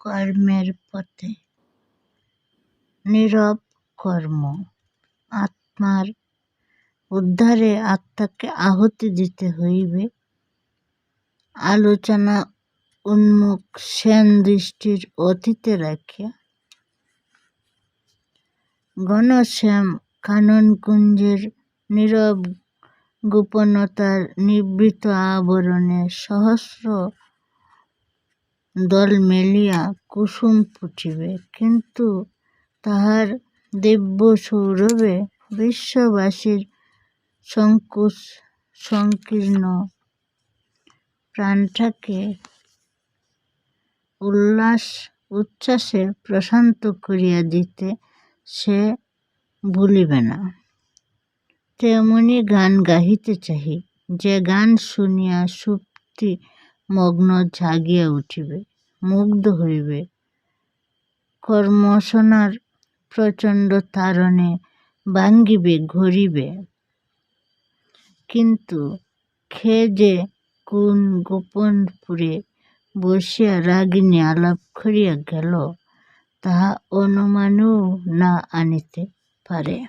কর্মের পথে। নীরব কর্ম। আত্মার উদ্ধারে আত্মাকে আহতি দিতে হইবে। আলোচনা উন্মুখ সেন দৃষ্টির অতীতে রাখিয়া। ঘনশ্যাম কাননকুঞ্জের নীরব গোপনতার নিবৃত আবরণে সহস্র দল মেলিয়া কুসুম ফুটিবে কিন্তু তাহার দিব্য সৌরভে বিশ্ববাসীর সংকুচ সংকীর্ণ প্রাণটাকে উল্লাস উচ্ছ্বাসে প্রশান্ত করিয়া দিতে সে ভুলিবে না। তেমনি গান গাহিতে চাহি, যে গান শুনিয়া সুপ্তি মগ্ন জাগিয়া উঠিবে, মুগ্ধ হইবে। কর্মসনার প্রচণ্ড তারণে ভাঙ্গিবে, ঘরিবে। কিন্তু খে যে কোন গোপনপুরে বসিয়া রাগিনী আলাপ করিয়া গেল, তাহা অনুমানেও না আনিতে পারে।